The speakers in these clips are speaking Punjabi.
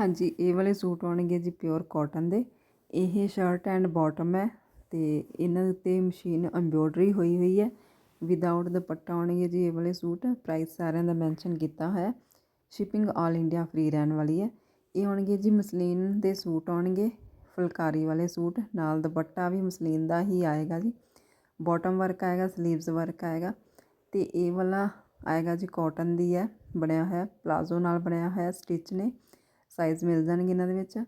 ਹਾਂਜੀ, ਇਹ ਵਾਲੇ ਸੂਟ ਆਉਣਗੇ ਜੀ ਪਿਓਰ ਕਾਟਨ ਦੇ। ਇਹ ਸ਼ਰਟ ਐਂਡ ਬਾਟਮ ਹੈ ਤੇ ਇਹਨਾਂ ਉੱਤੇ ਮਸ਼ੀਨ ਐਮਬ੍ਰੋਇਡਰੀ ਹੋਈ ਹੋਈ ਹੈ। ਵਿਦਆਊਟ ਦੁਪੱਟਾ ਆਉਣਗੇ ਜੀ ਇਹ ਵਾਲੇ ਸੂਟ। ਪ੍ਰਾਈਸ ਸਾਰਿਆਂ ਦਾ ਮੈਂਸ਼ਨ ਕੀਤਾ ਹੋਇਆ ਸ਼ਿਪਿੰਗ ਆਲ ਇੰਡੀਆ ਫ੍ਰੀ ਰਹਿਣ ਵਾਲੀ ਹੈ। ਇਹ ਆਉਣਗੇ ਜੀ ਮਸਲੀਨ ਦੇ ਸੂਟ ਆਉਣਗੇ। ਫੁਲਕਾਰੀ ਵਾਲੇ ਸੂਟ। ਨਾਲ ਦੁਪੱਟਾ ਵੀ ਮਸਲੀਨ ਦਾ ਹੀ ਆਏਗਾ ਜੀ। ਬਾਟਮ ਵਰਕ ਆਏਗਾ ਸਲੀਵਸ ਵਰਕ ਆਏਗਾ। ਤੇ ਇਹ ਵਾਲਾ ਆਏਗਾ ਜੀ ਕਾਟਨ ਦੀ ਹੈ। ਬਣਿਆ ਹੋਇਆ ਪਲਾਜ਼ੋ ਨਾਲ ਬਣਿਆ ਹੋਇਆ ਸਟਿਚ ਨੇ। ਸਾਈਜ਼ ਮਿਲ ਜਾਣਗੇ ਇਹਨਾਂ ਦੇ ਵਿੱਚ।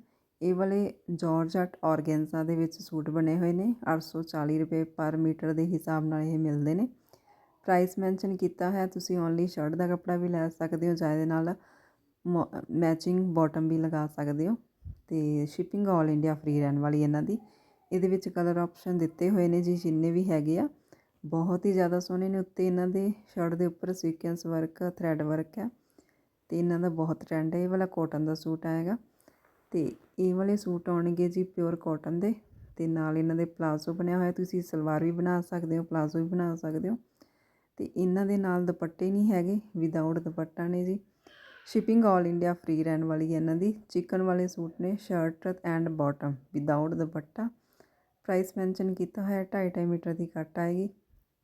ਇਹ ਵਾਲੇ ਜਾਰਜਟ ਔਰਗੈਂਜ਼ਾ ਦੇ ਵਿੱਚ ਸੂਟ ਬਣੇ ਹੋਏ ਨੇ। 840 ਰੁਪਏ ਪਰ ਮੀਟਰ ਦੇ ਹਿਸਾਬ ਨਾਲ ਇਹ ਮਿਲਦੇ ਨੇ। ਪ੍ਰਾਈਸ ਮੈਂਸ਼ਨ ਕੀਤਾ ਹੈ। ਤੁਸੀਂ ਓਨਲੀ ਸ਼ਰਟ ਦਾ ਕੱਪੜਾ ਵੀ ਲੈ ਸਕਦੇ ਹੋ ਜਾਂ ਇਹਦੇ ਨਾਲ ਮੈਚਿੰਗ ਬਾਟਮ ਵੀ ਲਗਾ ਸਕਦੇ ਹੋ। ਤੇ ਸ਼ਿਪਿੰਗ ਆਲ ਇੰਡੀਆ ਫ੍ਰੀ ਰਹਿਣ ਵਾਲੀ ਇਹਨਾਂ ਦੀ। ਇਹਦੇ ਵਿੱਚ ਕਲਰ ਆਪਸ਼ਨ ਦਿੱਤੇ ਹੋਏ ਨੇ ਜੀ, ਜਿੰਨੇ ਵੀ ਹੈਗੇ ਆ। ਬਹੁਤ ਹੀ ਜ਼ਿਆਦਾ ਸੋਹਣੇ ਨੇ। ਉੱਤੇ ਇਹਨਾਂ ਦੇ ਸ਼ਰਟ ਦੇ ਉੱਪਰ ਸੀਕੁਐਂਸ ਵਰਕ ਥਰੈਡ ਵਰਕ ਹੈ। ਤੇ ਇਹਨਾਂ ਦਾ ਬਹੁਤ ਟ੍ਰੈਂਡ ਹੈ ਇਹ ਵਾਲਾ ਕਾਟਨ ਦਾ ਸੂਟ ਆਏਗਾ। ਤੇ ਇਹ ਵਾਲੇ ਸੂਟ ਆਉਣਗੇ ਜੀ ਪਿਓਰ ਕਾਟਨ ਦੇ, ਤੇ ਨਾਲ ਇਹਨਾਂ ਦੇ ਪਲਾਜ਼ੋ ਬਣਿਆ ਹੋਇਆ, ਤੁਸੀਂ ਸਲਵਾਰ ਵੀ ਬਣਾ ਸਕਦੇ ਹੋ ਪਲਾਜ਼ੋ ਵੀ ਬਣਾ ਸਕਦੇ ਹੋ। ਤੇ ਇਹਨਾਂ ਦੇ ਨਾਲ ਦੁਪੱਟੇ ਨਹੀਂ ਹੈਗੇ ਵਿਦਆਊਟ ਦੁਪੱਟਾ ਨੇ ਜੀ। ਸ਼ਿਪਿੰਗ ਆਲ ਇੰਡੀਆ ਫ੍ਰੀ ਰਹਿਣ ਵਾਲੀ ਹੈ ਇਹਨਾਂ ਦੀ, ਚਿਕਨ ਵਾਲੇ ਸੂਟ ਨੇ shirt and bottom without dupatta. Price mention ਕੀਤਾ ਹੋਇਆ 2.5 ਮੀਟਰ ਦੀ ਕੱਟ ਆਏਗੀ,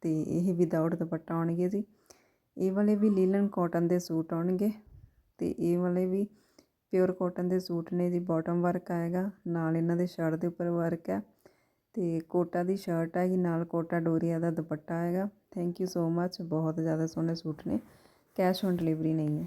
ਤੇ ਇਹ ਵਿਦਆਊਟ ਦੁਪੱਟਾ ਆਉਣਗੇ ਜੀ। ਇਹ ਵਾਲੇ ਵੀ ਲੀਲਨ ਕਾਟਨ ਦੇ ਸੂਟ ਆਉਣਗੇ ਤੇ ਇਹ ਵਾਲੇ ਵੀ ਪਿਓਰ ਕਾਟਨ ਦੇ ਸੂਟ ਨੇ ਜੀ ਬਾਟਮ ਵਰਕ ਆਏਗਾ, ਨਾਲ ਇਹਨਾਂ ਦੇ ਸ਼ਰਟ ਦੇ ਉੱਪਰ ਵਰਕ ਹੈ ਤੇ ਕੋਟਾ ਦੀ ਸ਼ਰਟ ਹੈਗੀ ਨਾਲ ਕੋਟਾ ਡੋਰੀਆ ਦਾ ਦੁਪੱਟਾ ਆਏਗਾ। ਥੈਂਕ ਯੂ ਸੋ ਮੱਚ ਬਹੁਤ ਜ਼ਿਆਦਾ ਸੋਹਣੇ ਸੂਟ ਨੇ ਕੈਸ਼ ਔਨ ਡਿਲੀਵਰੀ ਨਹੀਂ ਹੈ।